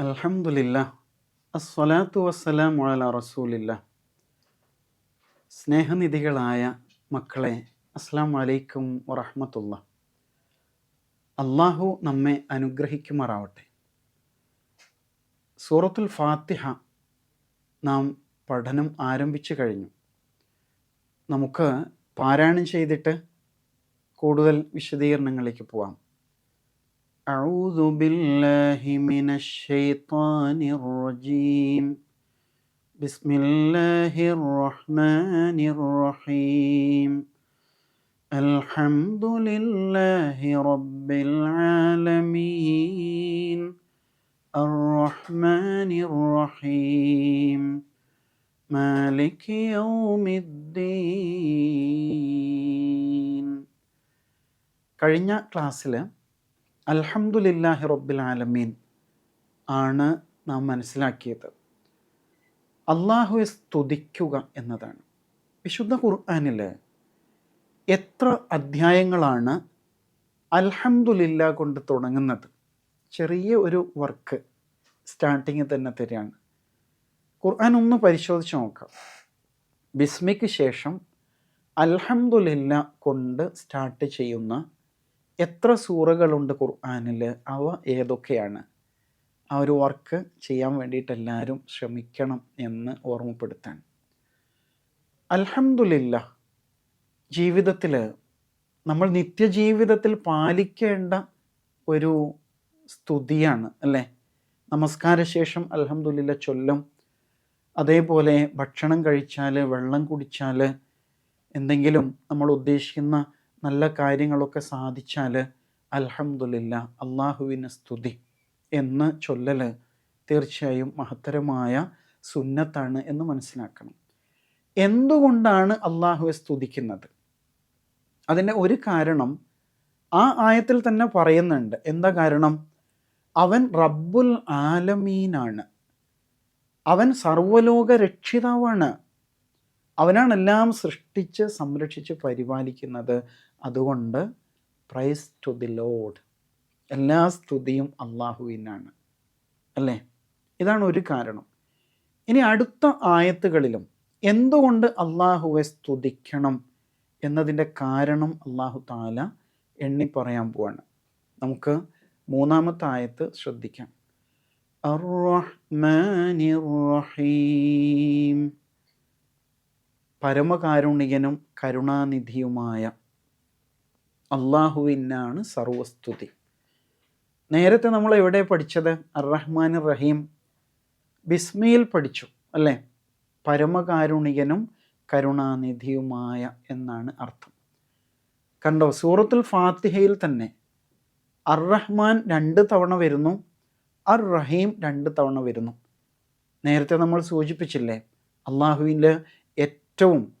അൽഹംദുലില്ല അസ്വലാത്തു വസ്സലാം അല റസൂലില്ല. സ്നേഹനിധികളായ മക്കളെ അസ്സാം വലൈക്കും വറഹമത്തുള്ള. അള്ളാഹു നമ്മെ അനുഗ്രഹിക്കുമാറാവട്ടെ. സൂറത്തുൽ ഫാത്തിഹ നാം പഠനം ആരംഭിച്ചു കഴിഞ്ഞു. നമുക്ക് പാരായണം ചെയ്തിട്ട് കൂടുതൽ വിശദീകരണങ്ങളിലേക്ക് പോവാം. أعوذ بالله من الشيطان الرجيم بسم الله الرحمن الرحيم الحمد لله رب العالمين الرحمن الرحيم مالك يوم الدين കഴിഞ്ഞ ക്ലാസ്സിൽ അൽഹംദുലില്ലാഹി റബ്ബിൽ ആലമീൻ ആണ് നാം മനസ്സിലാക്കിയത്. അള്ളാഹുവെ സ്തുതിക്കുക എന്നതാണ്. വിശുദ്ധ ഖുർആാനിൽ എത്ര അധ്യായങ്ങളാണ് അൽഹമുല്ല കൊണ്ട് തുടങ്ങുന്നത്? ചെറിയ ഒരു വർക്ക് സ്റ്റാർട്ടിങ്ങിൽ തന്നെ തരികയാണ്. ഖുർആൻ ഒന്ന് പരിശോധിച്ച് നോക്കാം. ബിസ്മിക്ക് ശേഷം അൽഹമുല്ല കൊണ്ട് സ്റ്റാർട്ട് ചെയ്യുന്ന എത്ര സൂറകളുണ്ട് ഖുർആാനിൽ അവ ഏതൊക്കെയാണ്? ആ ഒരു വർക്ക് ചെയ്യാൻ വേണ്ടിയിട്ട് എല്ലാവരും ശ്രമിക്കണം എന്ന് ഓർമ്മപ്പെടുത്താൻ. അൽഹംദുലില്ല ജീവിതത്തിൽ നമ്മൾ നിത്യജീവിതത്തിൽ പാലിക്കേണ്ട ഒരു സ്തുതിയാണ് അല്ലേ? നമസ്കാരശേഷം അലഹമുല്ല ചൊല്ലും. അതേപോലെ ഭക്ഷണം കഴിച്ചാൽ വെള്ളം കുടിച്ചാൽ എന്തെങ്കിലും നമ്മൾ ഉദ്ദേശിക്കുന്ന നല്ല കാര്യങ്ങളൊക്കെ സാധിച്ചാൽ അൽഹംദുലില്ല അള്ളാഹുവിന് സ്തുതി എന്ന് ചൊല്ലൽ തീർച്ചയായും മഹത്തരമായ സുന്നത്താണ് എന്ന് മനസ്സിലാക്കണം. എന്തുകൊണ്ടാണ് അള്ളാഹുവെ സ്തുതിക്കുന്നത്? അതിന്റെ ഒരു കാരണം ആ ആയത്തിൽ തന്നെ പറയുന്നുണ്ട്. എന്താ കാരണം? അവൻ റബ്ബുൽ ആലമീനാണ്. അവൻ സർവലോക രക്ഷിതാവാണ്. അവനാണ് എല്ലാം സൃഷ്ടിച്ച് സംരക്ഷിച്ച് പരിപാലിക്കുന്നത്. അതുകൊണ്ട് പ്രൈസ് ടു ദി ലോഡ് എല്ലാ സ്തുതിയും അള്ളാഹുവിനാണ്. അല്ലേ? ഇതാണ് ഒരു കാരണം. ഇനി അടുത്ത ആയത്തുകളിലും എന്തുകൊണ്ട് അള്ളാഹുവെ സ്തുതിക്കണം എന്നതിന്റെ കാരണം അള്ളാഹു താല എണ്ണി പറയാൻ പോവാണ്. നമുക്ക് മൂന്നാമത്തെ ആയത്ത് ശ്രദ്ധിക്കാം. പരമകാരുണികനും കരുണാനിധിയുമായ അള്ളാഹുവിനാണ് സർവസ്തുതി. നേരത്തെ നമ്മൾ എവിടെ പഠിച്ചത്? അറഹ്മാൻ റഹീം ബിസ്മിയിൽ പഠിച്ചു അല്ലേ? പരമകാരുണികനും കരുണാനിധിയുമായ എന്നാണ് അർത്ഥം. കണ്ടോ സൂറത്തുൽ ഫാത്തിഹയിൽ തന്നെ അർ റഹ്മാൻ രണ്ട് തവണ വരുന്നു അർ റഹീം രണ്ട് തവണ വരുന്നു. നേരത്തെ നമ്മൾ സൂചിപ്പിച്ചില്ലേ അള്ളാഹുവിന്റെ ഏറ്റവും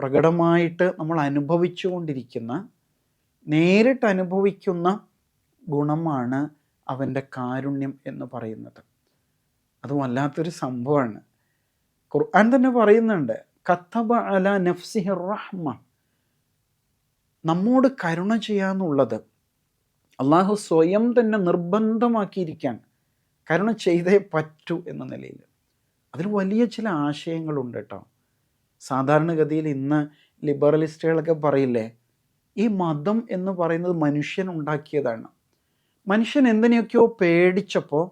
പ്രകടമായിട്ട് നമ്മൾ അനുഭവിച്ചു കൊണ്ടിരിക്കുന്ന നേരിട്ട് അനുഭവിക്കുന്ന ഗുണമാണ് അവന്റെ കാരുണ്യം എന്ന് പറയുന്നത്. അത് വല്ലാത്തൊരു സംഭവമാണ്. ഖുർആൻ തന്നെ പറയുന്നുണ്ട് കത്തബ അല നഫ്സിഹി റഹ്മ. നമ്മോട് കരുണ ചെയ്യാന്നുള്ളത് അള്ളാഹു സ്വയം തന്നെ നിർബന്ധമാക്കിയിരിക്കാൻ കരുണ ചെയ്തേ പറ്റൂ എന്ന നിലയിൽ. അതിൽ വലിയ ചില ആശയങ്ങളുണ്ട് കേട്ടോ. സാധാരണഗതിയിൽ ഇന്ന് ലിബറലിസ്റ്റുകളൊക്കെ പറയില്ലേ ഈ മതം എന്ന് പറയുന്നത് മനുഷ്യൻ ഉണ്ടാക്കിയതാണ്. മനുഷ്യൻ എന്തിനെയൊക്കെയോ പേടിച്ചപ്പോൾ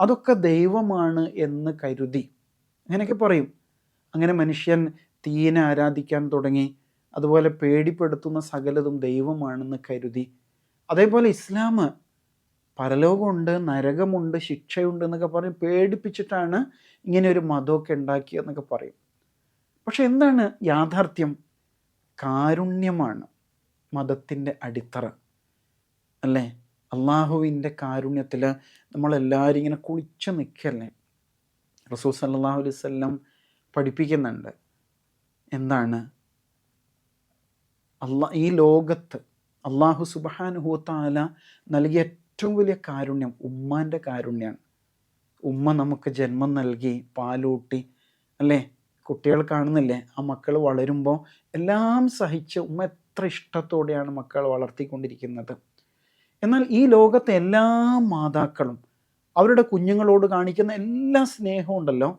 അതൊക്കെ ദൈവമാണ് എന്ന് കരുതി. അങ്ങനെയൊക്കെ പറയും. അങ്ങനെ മനുഷ്യൻ തീയനെ ആരാധിക്കാൻ തുടങ്ങി. അതുപോലെ പേടിപ്പെടുത്തുന്ന സകലതും ദൈവമാണെന്ന് കരുതി. അതേപോലെ ഇസ്ലാം പരലോകമുണ്ട് നരകമുണ്ട് ശിക്ഷയുണ്ട് എന്നൊക്കെ പറഞ്ഞ് പേടിപ്പിച്ചിട്ടാണ് ഇങ്ങനെ ഒരു മതമൊക്കെ ഉണ്ടാക്കിയതെന്നൊക്കെ പറയും. പക്ഷെ എന്താണ് യാഥാർത്ഥ്യം? കാരുണ്യമാണ്. മതത്തിന്റെ അടിത്തറ അല്ലേ? അള്ളാഹുവിന്റെ കാരുണ്യത്തിൽ നമ്മളെല്ലാവരും ഇങ്ങനെ കുളിച്ച് നിൽക്കല്ലേ റസൂൽ സല്ലാഹു അലൈഹി വല്ലം പഠിപ്പിക്കുന്നുണ്ട് എന്താണ്? അള്ളാ ഈ ലോകത്ത് അള്ളാഹു സുബാനുഹൂത്താല നൽകിയ ഏറ്റവും വലിയ കാരുണ്യം ഉമ്മാന്റെ കാരുണ്യമാണ് ഉമ്മ നമുക്ക് ജന്മം നൽകി പാലൂട്ടി അല്ലേ? കുട്ടികൾ കാണുന്നില്ലേ? ആ മക്കൾ വളരുമ്പോൾ എല്ലാം സഹിച്ച് ഉമ്മ എത്ര ഇഷ്ടത്തോടെയാണ് മക്കൾ വളർത്തിക്കൊണ്ടിരിക്കുന്നത്. എന്നാൽ ഈ ലോകത്തെ എല്ലാ മാതാക്കളും അവരുടെ കുഞ്ഞുങ്ങളോട് കാണിക്കുന്ന എല്ലാ സ്നേഹവും ഉണ്ടല്ലോ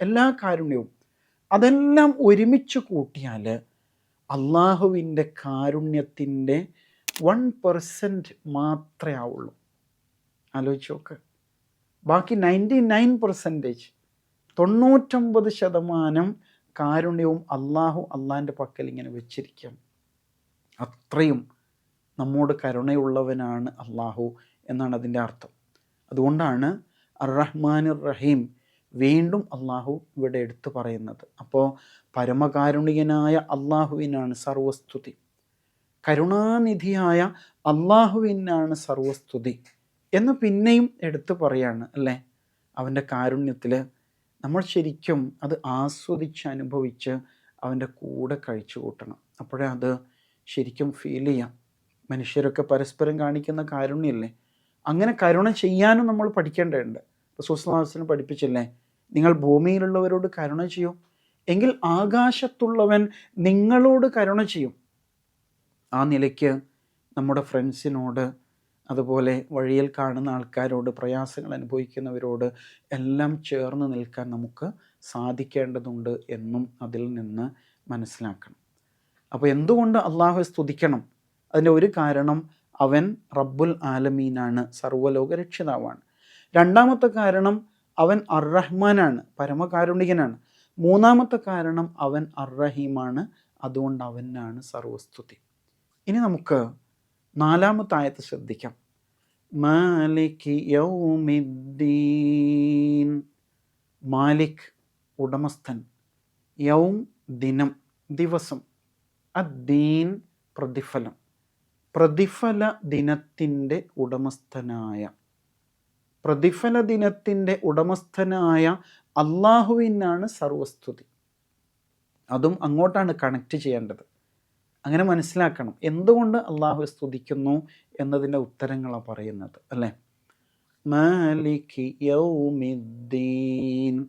എല്ലാ കാരുണ്യവും അതെല്ലാം ഒരുമിച്ച് കൂട്ടിയാൽ അള്ളാഹുവിന്റെ കാരുണ്യത്തിന്റെ വൺ പെർസെന്റ് മാത്രമേ ആവുള്ളൂ. ആലോചിച്ച് നോക്ക്. ബാക്കി നയന്റി നയൻ പെർസെന്റേജ് തൊണ്ണൂറ്റൊമ്പത് ശതമാനം കാരുണ്യവും അള്ളാഹു അള്ളാഹിന്റെ പക്കൽ ഇങ്ങനെ വെച്ചിരിക്കും. അത്രയും നമ്മോട് കരുണയുള്ളവനാണ് അള്ളാഹു എന്നാണ് അതിന്റെ അർത്ഥം. അതുകൊണ്ടാണ് അർ റഹ്മാൻ റഹീം വീണ്ടും അള്ളാഹു ഇവിടെ എടുത്തു പറയുന്നത്. അപ്പോൾ പരമകാരുണികനായ അള്ളാഹുവിനാണ് സർവസ്തുതി. കരുണാനിധിയായ അള്ളാഹുവിനാണ് സർവസ്തുതി എന്ന് പിന്നെയും എടുത്തു പറയാണ് അല്ലേ? അവന്റെ കാരുണ്യത്തിൽ നമ്മൾ ശരിക്കും അത് ആസ്വദിച്ച് അനുഭവിച്ച് അവന്റെ കൂടെ കഴിച്ചു കൂട്ടണം. അപ്പോഴേ അത് ശരിക്കും ഫീൽ ചെയ്യാം. മനുഷ്യരൊക്കെ പരസ്പരം കാണിക്കുന്ന കാരുണ്യല്ലേ? അങ്ങനെ കരുണ ചെയ്യാനും നമ്മൾ പഠിക്കേണ്ടതുണ്ട്. റസൂസ്ലാസിന് പഠിപ്പിച്ചില്ലേ? നിങ്ങൾ ഭൂമിയിലുള്ളവരോട് കരുണ ചെയ്യും. എങ്കിൽ ആകാശത്തുള്ളവൻ നിങ്ങളോട് കരുണ ചെയ്യും. ആ നിലയ്ക്ക് നമ്മുടെ ഫ്രണ്ട്സിനോട് അതുപോലെ വഴിയിൽ കാണുന്ന ആൾക്കാരോട് പ്രയാസങ്ങൾ അനുഭവിക്കുന്നവരോട് എല്ലാം ചേർന്ന് നിൽക്കാൻ നമുക്ക് സാധിക്കേണ്ടതുണ്ട് എന്നും അതിൽ നിന്ന് മനസ്സിലാക്കണം. അപ്പോൾ എന്തുകൊണ്ട് അള്ളാഹു സ്തുതിക്കണം? അതിന്റെ ഒരു കാരണം അവൻ റബ്ബുൽ ആലമീനാണ് സർവലോക രക്ഷിതാവാണ്. രണ്ടാമത്തെ കാരണം അവൻ അർറഹ്മാനാണ് പരമകാരുണികനാണ്. മൂന്നാമത്തെ കാരണം അവൻ അർറഹീമാണ് അതുകൊണ്ട് അവനാണ് സർവസ്തുതി. ഇനി നമുക്ക് നാലാമത്തെ ആയത്ത് ശ്രദ്ധിക്കാം. മാലിക് യൗമിദ്ദീൻ. മാലിക് ഉടമസ്ഥൻ. യൗം ദിനം ദിവസം. അദ്ദീൻ പ്രതിഫലം. പ്രതിഫല ദിനത്തിന്റെ ഉടമസ്ഥനായ. പ്രതിഫല ദിനത്തിന്റെ ഉടമസ്ഥനായ അള്ളാഹുവിനാണ് സർവസ്തുതി. അതും അങ്ങോട്ടാണ് കണക്ട് ചെയ്യേണ്ടത്. അങ്ങനെ മനസ്സിലാക്കണം എന്തുകൊണ്ട് അള്ളാഹു സ്തുതിക്കുന്നു എന്നതിന്റെ ഉത്തരങ്ങളാണ് പറയുന്നത് അല്ലേ? മാലിക് യൗമിദ്ദീൻ.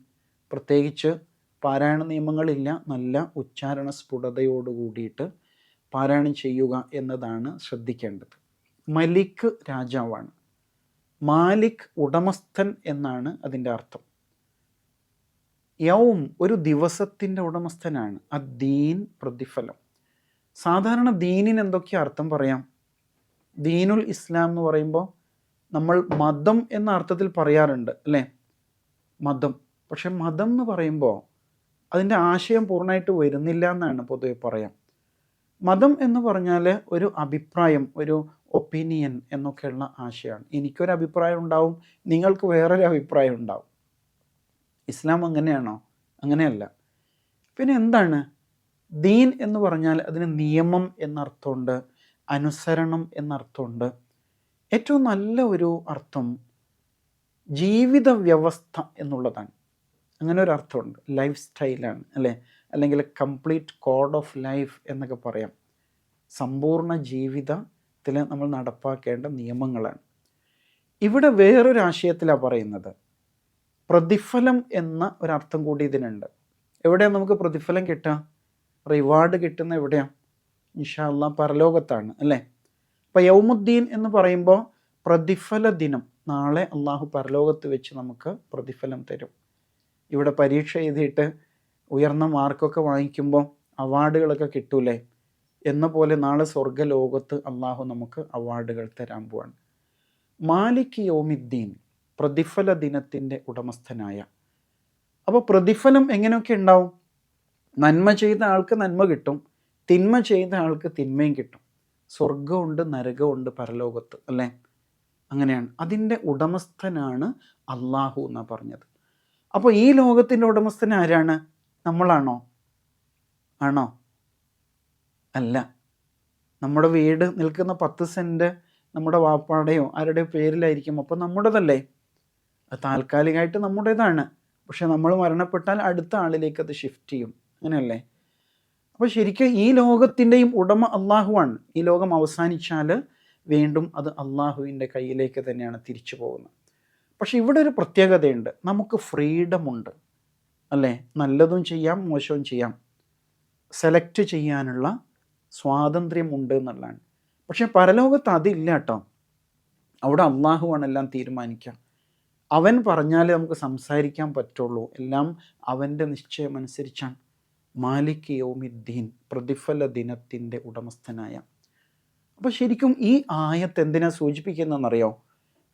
പ്രത്യേകിച്ച് പാരായണ നിയമങ്ങളില്ല. നല്ല ഉച്ചാരണ സ്ഫുടതയോട് കൂടിയിട്ട് പാരായണം ചെയ്യുക എന്നതാണ് ശ്രദ്ധിക്കേണ്ടത്. മലിക് രാജാവാണ്. മാലിക് ഉടമസ്ഥൻ എന്നാണ് അതിന്റെ അർത്ഥം. യൗം ഒരു ദിവസത്തിന്റെ ഉടമസ്ഥനാണ്. അദ്ദീൻ പ്രതിഫലം. സാധാരണ ദീനിന് എന്തൊക്കെ അർത്ഥം പറയാം? ദീനുൽ ഇസ്ലാം എന്ന് പറയുമ്പോൾ നമ്മൾ മതം എന്ന അർത്ഥത്തിൽ പറയാറുണ്ട് അല്ലേ? മതം. പക്ഷെ മതം എന്ന് പറയുമ്പോൾ അതിന്റെ ആശയം പൂർണമായിട്ട് വരുന്നില്ല എന്നാണ് പൊതുവെ പറയാം. മതം എന്ന് പറഞ്ഞാൽ ഒരു അഭിപ്രായം ഒരു ഒപ്പീനിയൻ എന്നൊക്കെയുള്ള ആശയമാണ്. എനിക്കൊരു അഭിപ്രായം ഉണ്ടാവും നിങ്ങൾക്ക് വേറൊരു അഭിപ്രായം ഉണ്ടാവും. ഇസ്ലാം അങ്ങനെയാണോ? അങ്ങനെയല്ല. പിന്നെ എന്താണ്? ദീൻ എന്ന് പറഞ്ഞാൽ അതിന് നിയമം എന്നർത്ഥമുണ്ട് അനുസരണം എന്നർത്ഥമുണ്ട്. ഏറ്റവും നല്ല ഒരു അർത്ഥം ജീവിത വ്യവസ്ഥ എന്നുള്ളതാണ്. അങ്ങനെ ഒരു അർത്ഥമുണ്ട് ലൈഫ് സ്റ്റൈലാണ് അല്ലേ? അല്ലെങ്കിൽ കംപ്ലീറ്റ് കോഡ് ഓഫ് ലൈഫ് എന്നൊക്കെ പറയാം. സമ്പൂർണ ജീവിതത്തിൽ നമ്മൾ നടപ്പാക്കേണ്ട നിയമങ്ങളാണ്. ഇവിടെ വേറൊരു ആശയത്തിലാണ് പറയുന്നത്. പ്രതിഫലം എന്ന ഒരർത്ഥം കൂടി ഇതിനുണ്ട്. എവിടെയാണ് നമുക്ക് പ്രതിഫലം കിട്ടുക? റിവാർഡ് കിട്ടുന്ന എവിടെയാണ് ഇൻഷാല്ല പരലോകത്താണ് അല്ലേ? അപ്പോൾ യൗമുദ്ദീൻ എന്ന് പറയുമ്പോൾ പ്രതിഫല ദിനം. നാളെ അള്ളാഹു പരലോകത്ത് വെച്ച് നമുക്ക് പ്രതിഫലം തരും. ഇവിടെ പരീക്ഷ എഴുതിയിട്ട് ഉയർന്ന മാർക്കൊക്കെ വാങ്ങിക്കുമ്പോൾ അവാർഡുകളൊക്കെ കിട്ടൂലേ? എന്ന പോലെ നാളെ സ്വർഗലോകത്ത് അള്ളാഹു നമുക്ക് അവാർഡുകൾ തരാൻ പോവാണ്. മാലിക് യോമിദ്ദീൻ പ്രതിഫല ദിനത്തിന്റെ ഉടമസ്ഥനായ. അപ്പോൾ പ്രതിഫലം എങ്ങനെയൊക്കെ ഉണ്ടാവും? നന്മ ചെയ്ത ആൾക്ക് നന്മ കിട്ടും തിന്മ ചെയ്ത ആൾക്ക് തിന്മയും കിട്ടും. സ്വർഗമുണ്ട് നരകമുണ്ട് പരലോകത്ത് അല്ലേ? അങ്ങനെയാണ്. അതിന്റെ ഉടമസ്ഥനാണ് അള്ളാഹു എന്നാണ് പറഞ്ഞത്. അപ്പോൾ ഈ ലോകത്തിന്റെ ഉടമസ്ഥൻ ആരാണ്? നമ്മളാണോ? ആണോ? അല്ല. നമ്മുടെ വീട് നിൽക്കുന്ന പത്ത് സെന്റ് നമ്മുടെ വാപ്പാടെയോ ആരുടെയോ പേരിലായിരിക്കും. അപ്പോൾ നമ്മുടേതല്ലേ? അത് താൽക്കാലികമായിട്ട് നമ്മുടേതാണ്. പക്ഷെ നമ്മൾ മരണപ്പെട്ടാൽ അടുത്ത ആളിലേക്ക് അത് ഷിഫ്റ്റ് ചെയ്യും. അങ്ങനെയല്ലേ? അപ്പോൾ ശരിക്കും ഈ ലോകത്തിന്റെയും ഉടമ അള്ളാഹുവാണ് ഈ ലോകം അവസാനിച്ചാൽ വീണ്ടും അത് അള്ളാഹുവിന്റെ കയ്യിലേക്ക് തന്നെയാണ് തിരിച്ചു പോകുന്നത്. പക്ഷെ ഇവിടെ ഒരു പ്രത്യേകതയുണ്ട്. നമുക്ക് ഫ്രീഡം ഉണ്ട്. അല്ലേ? നല്ലതും ചെയ്യാം മോശവും ചെയ്യാം. സെലക്ട് ചെയ്യാനുള്ള സ്വാതന്ത്ര്യമുണ്ട് എന്നുള്ളതാണ്. പക്ഷെ പരലോകത്ത് അതില്ല കേട്ടോ. അവിടെ അള്ളാഹുവാണ് എല്ലാം തീരുമാനിക്കുക. അവൻ പറഞ്ഞാലേ നമുക്ക് സംസാരിക്കാൻ പറ്റുള്ളൂ. എല്ലാം അവന്റെ നിശ്ചയം അനുസരിച്ചാണ്. മാലിക് യോമിദ്ദീൻ പ്രതിഫല ദിനത്തിന്റെ ഉടമസ്ഥനായ. അപ്പോൾ ശരിക്കും ഈ ആയത്ത് എന്തിനാ സൂചിപ്പിക്കുന്നതെന്നറിയോ?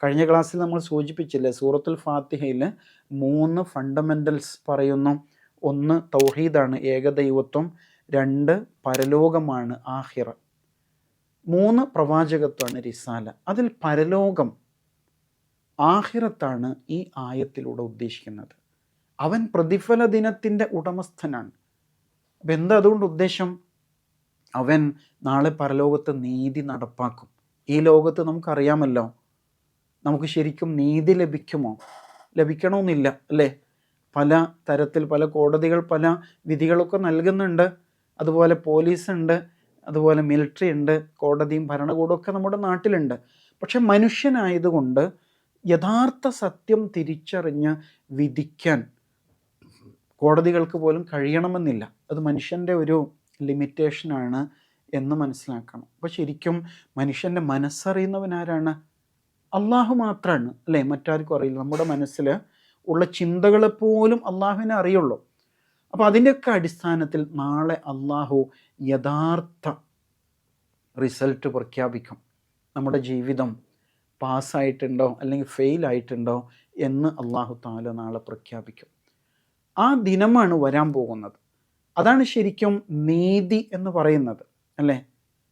കഴിഞ്ഞ ക്ലാസ്സിൽ നമ്മൾ സൂചിപ്പിച്ചില്ലേ സൂറത്തുൽ ഫാത്തിഹയിൽ മൂന്ന് ഫണ്ടമെന്റൽസ് പറയുന്നു. ഒന്ന് തൗഹീദാണ് ഏകദൈവത്വം. രണ്ട് പരലോകമാണ് ആഹിറ. മൂന്ന് പ്രവാചകത്വമാണ് റിസാല. അതിൽ പരലോകം ആഹിറത്താണ് ഈ ആയത്തിലൂടെ ഉദ്ദേശിക്കുന്നത്. അവൻ പ്രതിഫല ദിനത്തിന്റെ ഉടമസ്ഥനാണ്. അപ്പം എന്താ അതുകൊണ്ട് ഉദ്ദേശം? അവൻ നാളെ പരലോകത്ത് നീതി നടപ്പാക്കും. ഈ ലോകത്ത് നമുക്കറിയാമല്ലോ നമുക്ക് ശരിക്കും നീതി ലഭിക്കുമോ? ലഭിക്കണമെന്നില്ല അല്ലേ? പല തരത്തിൽ പല കോടതികൾ പല വിധികളൊക്കെ നൽകുന്നുണ്ട്. അതുപോലെ പോലീസുണ്ട് അതുപോലെ മിലിറ്ററി ഉണ്ട് കോടതിയും ഭരണകൂടവും ഒക്കെ നമ്മുടെ നാട്ടിലുണ്ട്. പക്ഷെ മനുഷ്യനായതുകൊണ്ട് യഥാർത്ഥ സത്യം തിരിച്ചറിഞ്ഞ് വിധിക്കാൻ കോടതികൾക്ക് പോലും കഴിയണമെന്നില്ല. അത് മനുഷ്യന്റെ ഒരു ലിമിറ്റേഷനാണ് എന്ന് മനസ്സിലാക്കണം. അപ്പോൾ ശരിക്കും മനുഷ്യന്റെ മനസ്സറിയുന്നവൻ ആരാണ് അള്ളാഹു മാത്രമാണ് അല്ലേ? മറ്റാർക്കും അറിയില്ല. നമ്മുടെ മനസ്സിൽ ഉള്ള ചിന്തകളെപ്പോലും അള്ളാഹുവിനെ അറിയുള്ളൂ. അപ്പോൾ അതിന്റെയൊക്കെ അടിസ്ഥാനത്തിൽ നാളെ അള്ളാഹു യഥാർത്ഥ റിസൾട്ട് പ്രഖ്യാപിക്കും. നമ്മുടെ ജീവിതം പാസ്സായിട്ടുണ്ടോ അല്ലെങ്കിൽ ഫെയിൽ ആയിട്ടുണ്ടോ എന്ന് അള്ളാഹു താല നാളെ പ്രഖ്യാപിക്കും. ആ ദിനമാണ് വരാൻ പോകുന്നത്. അതാണ് ശരിക്കും നീതി എന്ന് പറയുന്നത് അല്ലേ?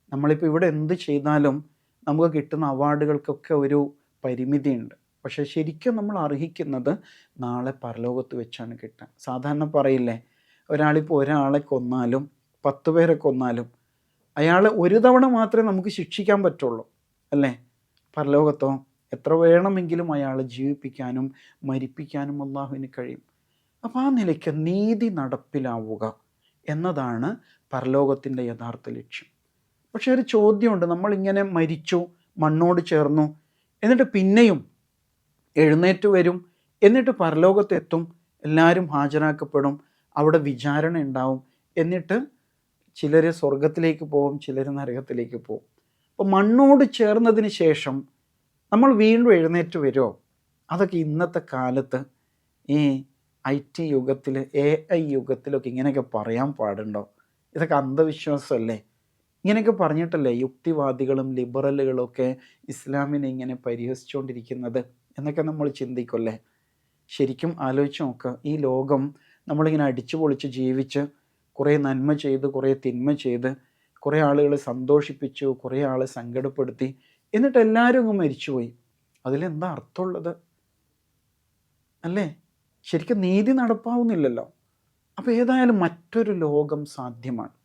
നമ്മളിപ്പോൾ ഇവിടെ എന്ത് ചെയ്താലും നമുക്ക് കിട്ടുന്ന അവാർഡുകൾക്കൊക്കെ ഒരു പരിമിതിയുണ്ട്. പക്ഷേ ശരിക്കും നമ്മൾ അർഹിക്കുന്നത് നാളെ പരലോകത്ത് വെച്ചാണ് കിട്ടുക സാധാരണ പറയില്ലേ ഒരാളിപ്പോൾ ഒരാളെ കൊന്നാലും പത്ത് പേരെ കൊന്നാലും അയാളെ ഒരു തവണ മാത്രമേ നമുക്ക് ശിക്ഷിക്കാൻ പറ്റുള്ളൂ അല്ലേ? പരലോകത്തോ എത്ര വേണമെങ്കിലും അയാളെ ജീവിപ്പിക്കാനും മരിപ്പിക്കാനും അള്ളാഹുവിന് കഴിയും. അപ്പം ആ നിലയ്ക്ക് നീതി നടപ്പിലാവുക എന്നതാണ് പരലോകത്തിന്റെ യഥാർത്ഥ ലക്ഷ്യം. പക്ഷേ ഒരു ചോദ്യമുണ്ട്. നമ്മളിങ്ങനെ മരിച്ചു മണ്ണോട് ചേർന്നു എന്നിട്ട് പിന്നെയും എഴുന്നേറ്റ് വരും എന്നിട്ട് പരലോകത്തെത്തും എല്ലാവരും ഹാജരാക്കപ്പെടും അവിടെ വിചാരണ ഉണ്ടാവും എന്നിട്ട് ചിലർ സ്വർഗത്തിലേക്ക് പോകും ചിലർ നരകത്തിലേക്ക് പോകും അപ്പോൾ മണ്ണോട് ചേർന്നതിന് ശേഷം നമ്മൾ വീണ്ടും എഴുന്നേറ്റ് വരുമോ അതൊക്കെ ഇന്നത്തെ കാലത്ത് ഈ ഐ ടി യുഗത്തിൽ എ ഐ യുഗത്തിലൊക്കെ ഇങ്ങനെയൊക്കെ പറയാൻ പാടുണ്ടോ? ഇതൊക്കെ അന്ധവിശ്വാസമല്ലേ? ഇങ്ങനെയൊക്കെ പറഞ്ഞിട്ടല്ലേ യുക്തിവാദികളും ലിബറലുകളും ഒക്കെ ഇസ്ലാമിനെ ഇങ്ങനെ പരിഹസിച്ചുകൊണ്ടിരിക്കുന്നത് എന്നൊക്കെ നമ്മൾ ചിന്തിക്കുമല്ലേ? ശരിക്കും ആലോചിച്ച് നോക്കുക ഈ ലോകം നമ്മളിങ്ങനെ അടിച്ചു പൊളിച്ച് ജീവിച്ച് കുറേ നന്മ ചെയ്ത് കുറേ തിന്മ ചെയ്ത് കുറേ ആളുകളെ സന്തോഷിപ്പിച്ചു കുറേ ആളെ സങ്കടപ്പെടുത്തി എന്നിട്ട് എല്ലാവരും അങ്ങ് മരിച്ചുപോയി. അതിലെന്താ അർത്ഥമുള്ളത്? അല്ലേ? ശരിക്കും നീതി നടപ്പാവുന്നില്ലല്ലോ. അപ്പോൾ ഏതായാലും മറ്റൊരു ലോകം സാധ്യമാണ്.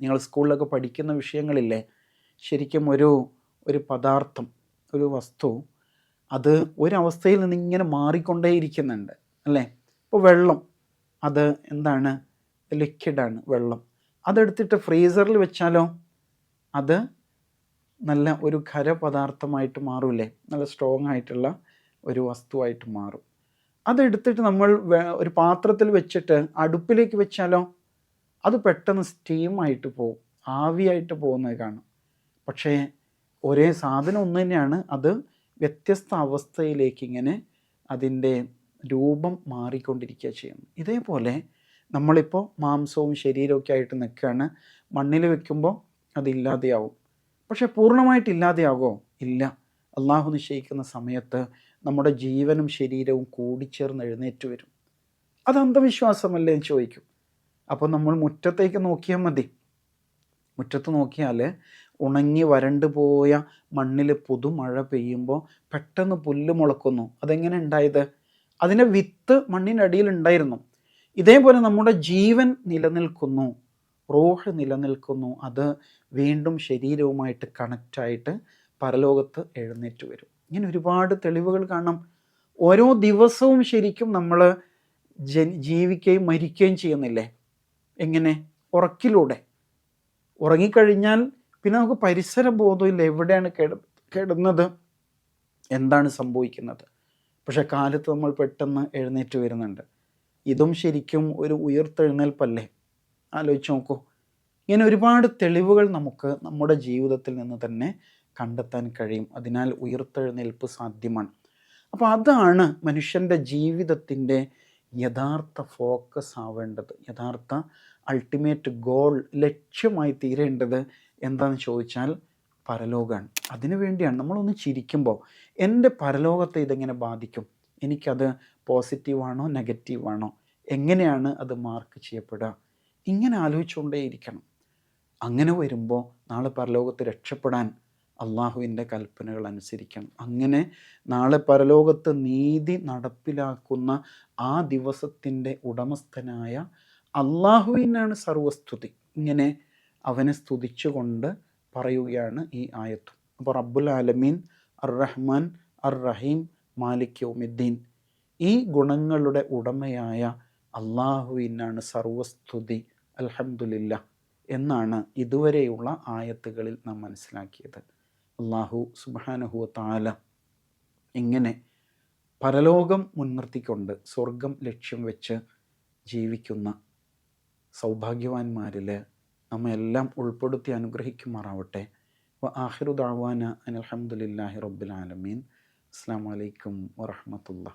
നിങ്ങൾ സ്കൂളിലൊക്കെ പഠിക്കുന്ന വിഷയങ്ങളില്ലേ ശരിക്കും ഒരു ഒരു പദാർത്ഥം ഒരു വസ്തു അത് ഒരവസ്ഥയിൽ നിന്ന് ഇങ്ങനെ മാറിക്കൊണ്ടേയിരിക്കുന്നുണ്ട് അല്ലേ? ഇപ്പോൾ വെള്ളം അത് എന്താണ്? ലിക്വിഡാണ് വെള്ളം. അതെടുത്തിട്ട് ഫ്രീസറിൽ വെച്ചാലോ? അത് നല്ല ഒരു ഖരപദാർത്ഥമായിട്ട് മാറൂലേ നല്ല സ്ട്രോങ് ആയിട്ടുള്ള ഒരു വസ്തുവായിട്ട് മാറും. അതെടുത്തിട്ട് നമ്മൾ ഒരു പാത്രത്തിൽ വെച്ചിട്ട് അടുപ്പിലേക്ക് വെച്ചാലോ? അത് പെട്ടെന്ന് സ്റ്റീം ആയിട്ട് പോകും ആവിയായിട്ട് പോകുന്നത് കാണും. പക്ഷേ ഒരേ സാധനം ഒന്ന് തന്നെയാണ്. അത് വ്യത്യസ്ത അവസ്ഥയിലേക്ക് ഇങ്ങനെ അതിന്റെ രൂപം മാറിക്കൊണ്ടിരിക്കുക ചെയ്യുന്നു ഇതേപോലെ നമ്മളിപ്പോൾ മാംസവും ശരീരമൊക്കെ ആയിട്ട് നിൽക്കുകയാണ്. മണ്ണിൽ വെക്കുമ്പോൾ അതില്ലാതെയാവും പക്ഷെ പൂർണമായിട്ട് ഇല്ലാതെയാകുമോ ഇല്ല. അള്ളാഹു നിശ്ചയിക്കുന്ന സമയത്ത് നമ്മുടെ ജീവനും ശരീരവും കൂടിച്ചേർന്ന് എഴുന്നേറ്റ് വരും. അത് അന്ധവിശ്വാസമല്ലേ ചോദിക്കും. അപ്പോൾ നമ്മൾ മുറ്റത്തേക്ക് നോക്കിയാൽ മതി. മുറ്റത്ത് നോക്കിയാൽ ഉണങ്ങി വരണ്ടു പോയ മണ്ണിൽ പുതുമഴ പെയ്യുമ്പോൾ പെട്ടെന്ന് പുല്ല് മുളക്കുന്നു. അതെങ്ങനെ ഉണ്ടായത്? അതിന്റെ വിത്ത് മണ്ണിനടിയിൽ ഉണ്ടായിരുന്നു. ഇതേപോലെ നമ്മുടെ ജീവൻ നിലനിൽക്കുന്നു. റോഹ് നിലനിൽക്കുന്നു. അത് വീണ്ടും ശരീരവുമായിട്ട് കണക്റ്റായിട്ട് പരലോകത്ത് എഴുന്നേറ്റ് വരും. ഇങ്ങനെ ഒരുപാട് തെളിവുകൾ കാണാം ഓരോ ദിവസവും ശരിക്കും നമ്മൾ ജീവിക്കുകയും മരിക്കുകയും ചെയ്യുന്നില്ലേ? എങ്ങനെ? ഉറക്കിലൂടെ. ഉറങ്ങിക്കഴിഞ്ഞാൽ പിന്നെ നമുക്ക് പരിസര ബോധമില്ല എവിടെയാണ് കിട കിടന്നത്? എന്താണ് സംഭവിക്കുന്നത്? പക്ഷെ കാലത്ത് നമ്മൾ പെട്ടെന്ന് എഴുന്നേറ്റ് വരുന്നുണ്ട്. ഇതും ശരിക്കും ഒരു ഉയർത്തെഴുന്നേൽപ്പല്ലേ? ആലോചിച്ച് നോക്കൂ. ഇങ്ങനെ ഒരുപാട് തെളിവുകൾ നമുക്ക് നമ്മുടെ ജീവിതത്തിൽ നിന്ന് തന്നെ കണ്ടെത്താൻ കഴിയും. അതിനാൽ ഉയർത്തെഴുന്നേൽപ്പ് സാധ്യമാണ്. അപ്പോൾ അതാണ് മനുഷ്യന്റെ ജീവിതത്തിന്റെ യഥാർത്ഥ ഫോക്കസ് ആവേണ്ടത് യഥാർത്ഥ അൾട്ടിമേറ്റ് ഗോൾ ലക്ഷ്യമായി തീരേണ്ടത് എന്താണെന്ന് ചോദിച്ചാൽ പരലോകമാണ്. അതിനു വേണ്ടിയാണ് നമ്മളൊന്ന് ചിരിക്കുമ്പോൾ എന്റെ പരലോകത്തെ ഇതെങ്ങനെ ബാധിക്കും? എനിക്കത് പോസിറ്റീവാണോ നെഗറ്റീവാണോ എങ്ങനെയാണ് അത് മാർക്ക് ചെയ്യപ്പെടുക? ഇങ്ങനെ ആലോചിച്ചുകൊണ്ടേയിരിക്കണം. അങ്ങനെ വരുമ്പോൾ നാളെ പരലോകത്ത് രക്ഷപ്പെടാൻ അള്ളാഹുവിന്റെ കൽപ്പനകൾ അനുസരിക്കണം. അങ്ങനെ നാളെ പരലോകത്ത് നീതി നടപ്പിലാക്കുന്ന ആ ദിവസത്തിന്റെ ഉടമസ്ഥനായ അള്ളാഹുവിനാണ് സർവസ്തുതി. ഇങ്ങനെ അവനെ സ്തുതിച്ചുകൊണ്ട് പറയുകയാണ് ഈ ആയത്തും. അപ്പോൾ റബ്ബുൽ ആലമീൻ അർ റഹ്മാൻ അർ റഹീം മാലിക് യൗമിദ്ദീൻ. ഈ ഗുണങ്ങളുടെ ഉടമയായ അള്ളാഹുവിനാണ് സർവസ്തുതി അലഹമുല്ല എന്നാണ് ഇതുവരെയുള്ള ആയത്തുകളിൽ നാം മനസ്സിലാക്കിയത്. അള്ളാഹു സുബാനഹുവ താല ഇങ്ങനെ പരലോകം മുൻനിർത്തിക്കൊണ്ട് സ്വർഗം ലക്ഷ്യം വെച്ച് ജീവിക്കുന്ന സൗഭാഗ്യവാന്മാരിൽ നമ്മെല്ലാം ഉൾപ്പെടുത്തി അനുഗ്രഹിക്കുമാറാവട്ടെ. ആഹിറു ദാവാന അനിൽഹമുല്ലാഹി റബ്ബുലാലമീൻ അസ്സാം വലൈക്കും വറഹമത്തുള്ള